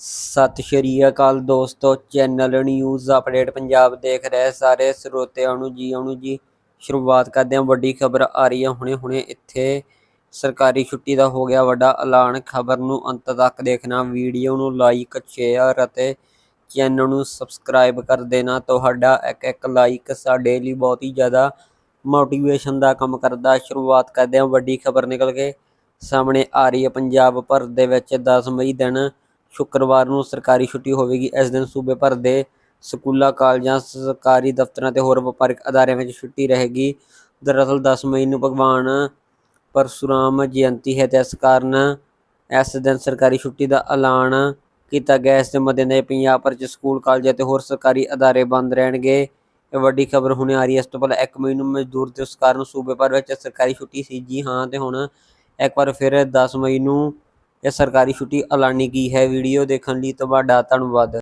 ਸਤਿ ਸ਼੍ਰੀ ਅਕਾਲ ਦੋਸਤੋ, channel news update Punjab ਦੇਖ ਰਹੇ ਸਾਰੇ ਸਰੋਤਿਆਂ ਨੂੰ ਜੀ ਆਉਣ ਜੀ, ਸ਼ੁਰੂਆਤ ਕਰਦੇ ਹਾਂ। ਵੱਡੀ ਖਬਰ ਆ ਰਹੀ ਹੈ ਹੁਣੇ ਹੁਣੇ ਇੱਥੇ ਸਰਕਾਰੀ ਛੁੱਟੀ ਦਾ ਹੋ ਗਿਆ ਵੱਡਾ ਐਲਾਨ। ਖਬਰ ਨੂੰ ਅੰਤ ਤੱਕ ਦੇਖਣਾ, ਵੀਡੀਓ ਨੂੰ ਲਾਈਕ, ਸ਼ੇਅਰ ਅਤੇ ਚੈਨਲ ਨੂੰ ਸਬਸਕ੍ਰਾਈਬ ਕਰ ਦੇਣਾ। ਤੁਹਾਡਾ ਇੱਕ ਇੱਕ ਲਾਈਕ ਸਾਡੇ ਲਈ ਬਹੁਤ ਹੀ ਜ਼ਿਆਦਾ ਮੋਟੀਵੇਸ਼ਨ ਦਾ ਕੰਮ ਕਰਦਾ। ਸ਼ੁਰੂਆਤ ਕਰਦੇ ਹਾਂ। ਵੱਡੀ ਖਬਰ ਨਿਕਲ ਕੇ ਸਾਹਮਣੇ ਆ ਰਹੀ ਹੈ। ਪੰਜਾਬ ਭਰ ਦੇ ਵਿੱਚ 10 ਮਈ ਦਿਨ ਸ਼ੁੱਕਰਵਾਰ ਨੂੰ ਸਰਕਾਰੀ ਛੁੱਟੀ ਹੋਵੇਗੀ। ਇਸ ਦਿਨ ਸੂਬੇ ਭਰ ਦੇ ਸਕੂਲਾਂ, ਕਾਲਜਾਂ, ਸਰਕਾਰੀ ਦਫ਼ਤਰਾਂ ਤੇ ਹੋਰ ਵਪਾਰਕ ਅਦਾਰਿਆਂ ਵਿੱਚ ਛੁੱਟੀ ਰਹੇਗੀ। ਦਰਅਸਲ 10 ਮਈ ਨੂੰ ਭਗਵਾਨ ਪਰਸ਼ੁਰਾਮ ਜਯੰਤੀ ਹੈ ਤੇ ਇਸ ਕਾਰਨ ਇਸ ਦਿਨ ਸਰਕਾਰੀ ਛੁੱਟੀ ਦਾ ਐਲਾਨ ਕੀਤਾ ਗਿਆ। ਇਸ ਦੇ ਮੱਦੇਨਜ਼ਰ ਪੰਜਾਬ ਭਰ 'ਚ ਸਕੂਲ, ਕਾਲਜ ਅਤੇ ਹੋਰ ਸਰਕਾਰੀ ਅਦਾਰੇ ਬੰਦ ਰਹਿਣਗੇ। ਇਹ ਵੱਡੀ ਖਬਰ ਹੁਣੇ ਆ ਰਹੀ ਹੈ। ਇਸ ਤੋਂ ਪਹਿਲਾਂ 1 ਮਈ ਨੂੰ ਮਜ਼ਦੂਰ ਦਿਵਸ ਕਾਰਨ ਸੂਬੇ ਭਰ ਵਿੱਚ ਸਰਕਾਰੀ ਛੁੱਟੀ ਸੀ। ਜੀ ਹਾਂ, ਤੇ ਹੁਣ ਇੱਕ ਵਾਰ ਫਿਰ 10 ਮਈ ਨੂੰ ਇਹ ਸਰਕਾਰੀ ਛੁੱਟੀ ਐਲਾਨੀ ਗਈ ਹੈ ਵੀਡੀਓ ਦੇਖਣ ਲਈ ਤੁਹਾਡਾ ਧੰਨਵਾਦ।